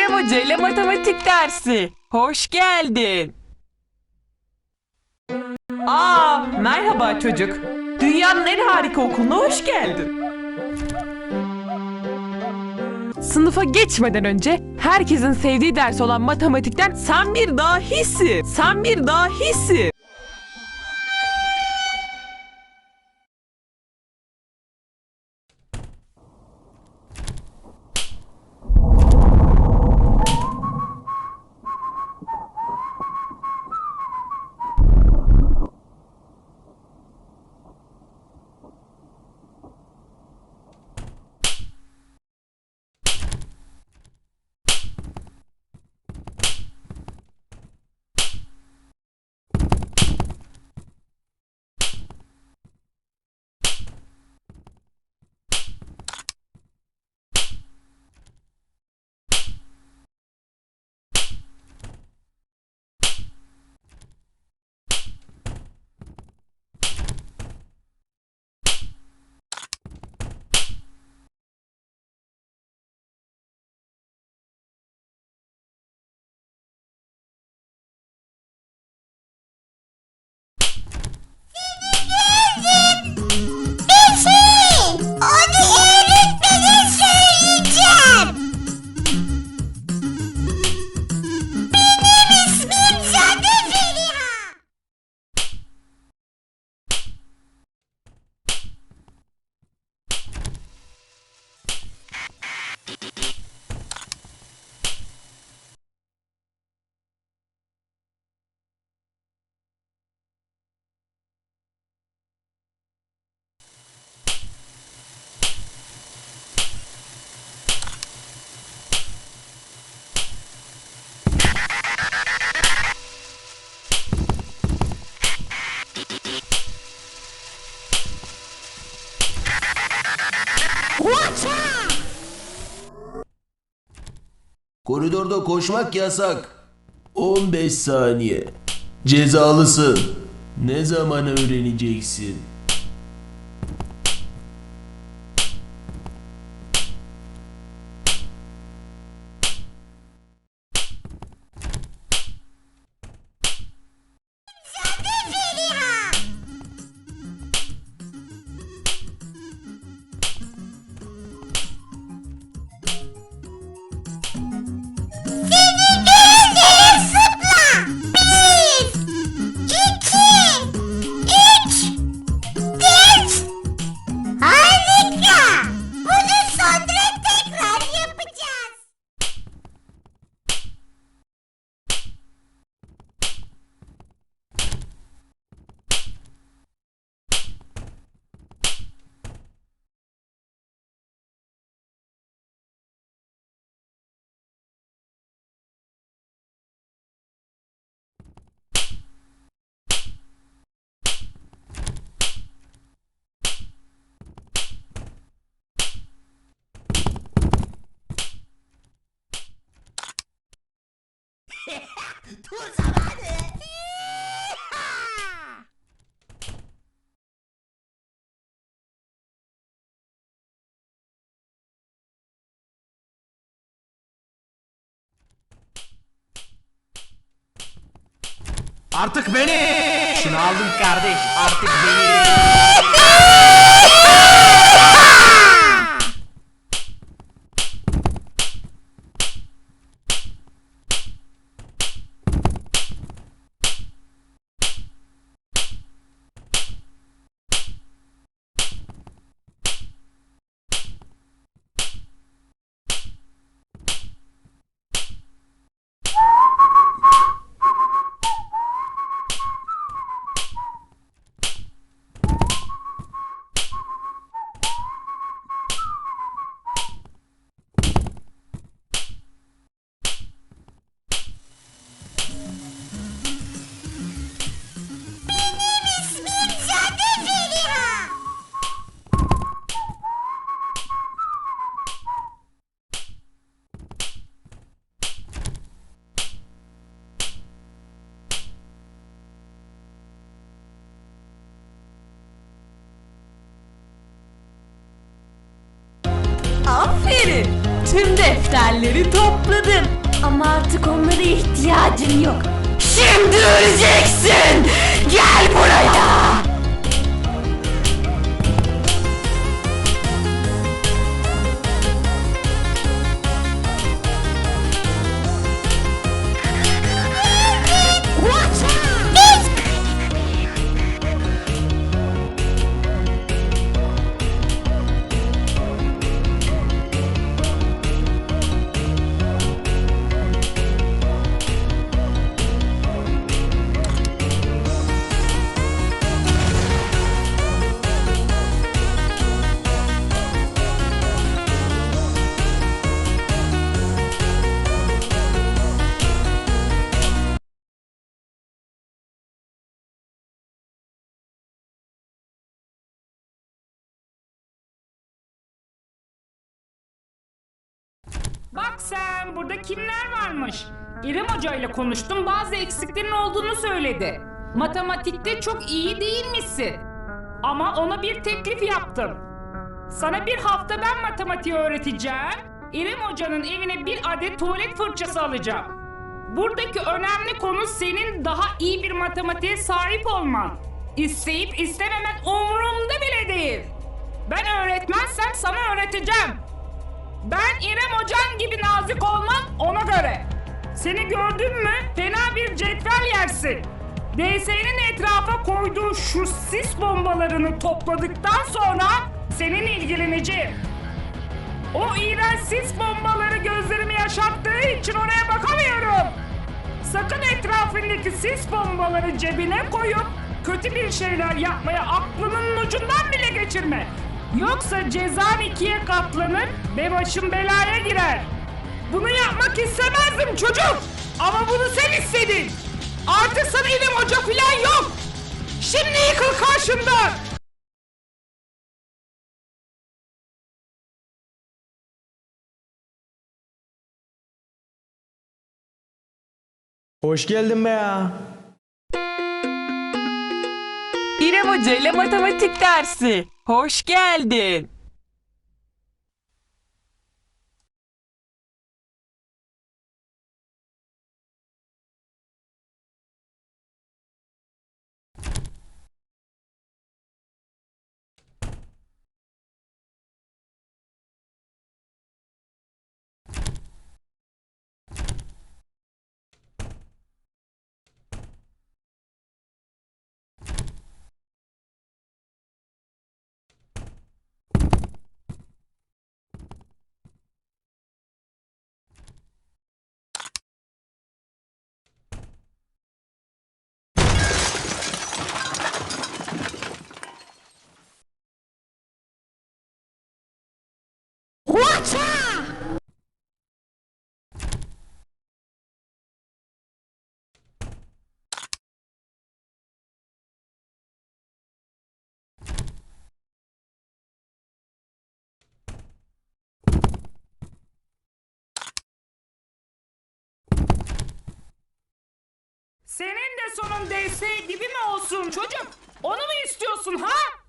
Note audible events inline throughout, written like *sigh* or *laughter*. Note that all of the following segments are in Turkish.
Kerem Hoca ile matematik dersi. Hoş geldin. Aa, merhaba çocuk. Dünyanın en harika okuluna hoş geldin. Sınıfa geçmeden önce herkesin sevdiği ders olan matematikten sen bir dahisin. Sen bir dahisin. Koridorda koşmak yasak. 15 saniye. Cezalısın. Ne zaman öğreneceksin? *laughs* Artık beni. Şunu aldım kardeş. Artık beni. *laughs* Tüm defterleri topladım. Ama artık onlara ihtiyacım yok. Şimdi öleceksin. Sen burada kimler varmış? İrem Hoca ile konuştum bazı eksiklerin olduğunu söyledi. Matematikte çok iyi değilmişsin. Ama ona bir teklif yaptım. Sana bir hafta ben matematiği öğreteceğim. İrem Hoca'nın evine bir adet tuvalet fırçası alacağım. Buradaki önemli konu senin daha iyi bir matematiğe sahip olman. İsteyip istememen umurumda bile değil. Ben öğretmezsem sana öğreteceğim. Ben İrem Hocam gibi nazik olmam ona göre. Seni gördün mü fena bir cetvel yersin. DS'nin etrafa koyduğu şu sis bombalarını topladıktan sonra seninle ilgileneceğim. O iğrenç sis bombaları gözlerimi yaşattığı için oraya bakamıyorum. Sakın etrafındaki sis bombaları cebine koyup kötü bir şeyler yapmaya aklının ucundan bile geçirme. Yoksa cezan ikiye katlanır ve başın belaya girer. Bunu yapmak istemezdim çocuk. Ama bunu sen istedin. Artık sana ilim hoca falan yok. Şimdi yıkıl karşımdan. Hoş geldin be ya. Hoca ile matematik dersi. Hoş geldin. Senin de sonun DS gibi mi olsun çocuk? Onu mu istiyorsun ha?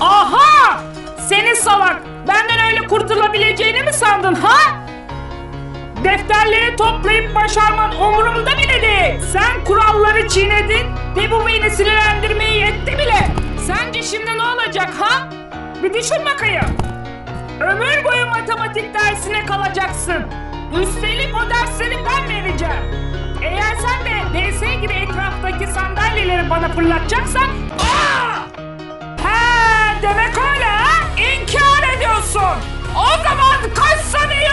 Aha! Seni salak! Benden öyle kurtulabileceğini mi sandın ha? Defterleri toplayıp başarman umurumda bile değil. Sen kuralları çiğnedin ve bu beni sinirlendirmeye yetti bile. Sence şimdi ne olacak ha? Bir düşün bakayım. Ömür boyu matematik dersine kalacaksın. Üstelik o dersleri ben vereceğim. Eğer sen de DS gibi etraftaki sandalyeleri bana fırlatacaksan... Aa! He demek öyle ha? İnkar ediyorsun. O zaman kaç sene